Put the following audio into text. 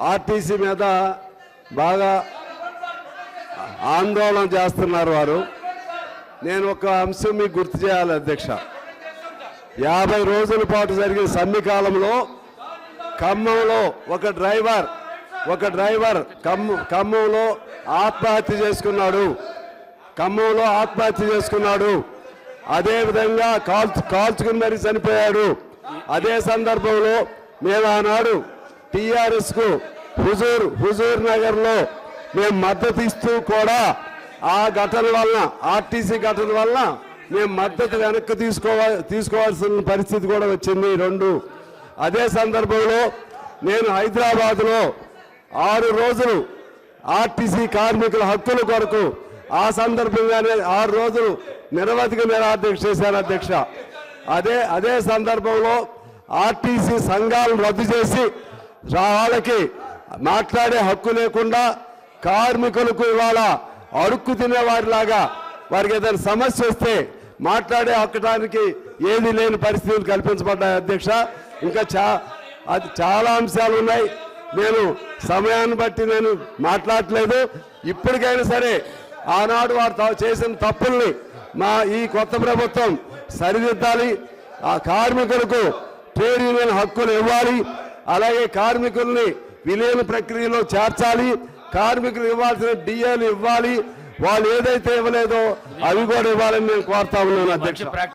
RTC మీద బాగా ఆందోళన చేస్తున్నారు వారు. నేను ఒక అంశం మీకు గుర్తు చేయాలి అధ్యక్ష. యాభై రోజుల పాటు జరిగిన సమ్మె కాలంలో ఖమ్మంలో ఒక డ్రైవర్ ఒక డ్రైవర్ ఖమ్మ ఖమ్మంలో ఆత్మహత్య చేసుకున్నాడు. ఖమ్మంలో ఆత్మహత్య చేసుకున్నాడు. అదేవిధంగా కాల్చు కాల్చుకుని మరీ చనిపోయాడు. అదే సందర్భంలో మేము ఆనాడు టిఆర్ఎస్కు హుజూర్ హుజూర్ నగర్లో మేము మద్దతు ఇస్తూ కూడా ఆ ఘటన వలన ఆర్టీసీ ఘటన వలన మేము మద్దతు వెనక్కి తీసుకోవాలి తీసుకోవాల్సిన పరిస్థితి కూడా వచ్చింది రెండు. అదే సందర్భంలో నేను హైదరాబాద్లో ఆరు రోజులు ఆర్టీసీ కార్మికుల హక్కుల కొరకు ఆ సందర్భంగానే ఆరు రోజులు నిరవధిక నిరాధ్యక్ష చేశారు అధ్యక్ష. అదే అదే సందర్భంలో ఆర్టీసీ సంఘాలను రద్దు చేసి వాళ్ళకి మాట్లాడే హక్కు లేకుండా కార్మికులకు ఇవాళ అడుక్కు తినేవారిలాగా వారికి ఏదైనా సమస్య వస్తే మాట్లాడే హక్కడానికి ఏది లేని పరిస్థితులు కల్పించబడ్డాయి అధ్యక్ష. ఇంకా చా అది చాలా అంశాలు ఉన్నాయి. నేను సమయాన్ని బట్టి నేను మాట్లాడట్లేదు. ఇప్పటికైనా సరే ఆనాడు వారు చేసిన తప్పుల్ని మా ఈ కొత్త ప్రభుత్వం సరిదిద్దాలి. ఆ కార్మికులకు ట్రేడ్ యూనియన్ హక్కులు ఇవ్వాలి. అలాగే కార్మికుల్ని విలీన ప్రక్రియలో చేర్చాలి. కార్మికులు ఇవ్వాల్సిన డిఏలు ఇవ్వాలి. వాళ్ళు ఏదైతే ఇవ్వలేదో అవి కూడా ఇవ్వాలని నేను కోరుతా ఉన్నాను అధ్యక్ష.